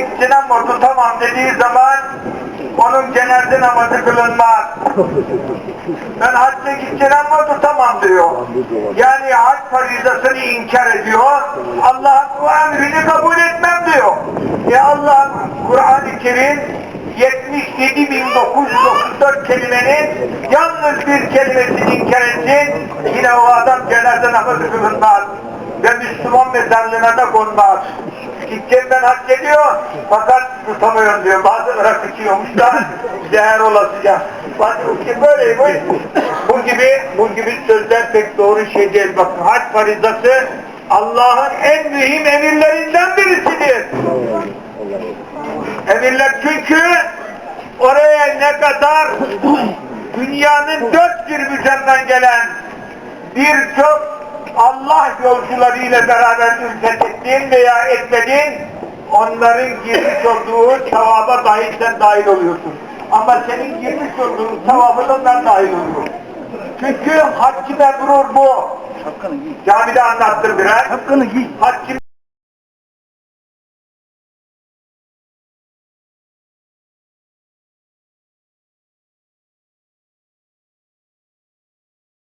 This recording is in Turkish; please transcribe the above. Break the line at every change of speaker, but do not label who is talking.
gittiğinden vurdu tamam dediği zaman onun cenaze namazı kılınmaz. Ben hacca gideceğim vurdu tamam diyor. Yani hac farizasını inkar ediyor. Allah'ın emrini kabul etmem diyor. Ya Allah'ın Kur'an-ı Kerim 77.934 kelimenin yalnız bir kelimesini inkar etsin. Yine o adam cenaze namazı kılınmaz. Ve Müslüman mezarlığına da konmaz. Ben hak ediyor. Fakat tutamıyorum diyor. Bazıları sıçıyormuşlar. Zehir olasıca. Bak böyle bu, bu gibi bu gibi sözler pek doğru şey değil. Bakın hac farizası Allah'ın en mühim emirlerinden birisidir. Emirler çünkü oraya ne kadar dünyanın dört bir bücenden gelen birçok Allah yolcularıyla beraber ülfet ettin veya etmedin onların girmiş olduğu sevaba dahi sen dahil oluyorsun. Ama senin girmiş olduğun sevabına onlar dahil oluyor. Çünkü haccı mebrur bu. Camide anlattım biraz.
Şapkanı giy.
Haccı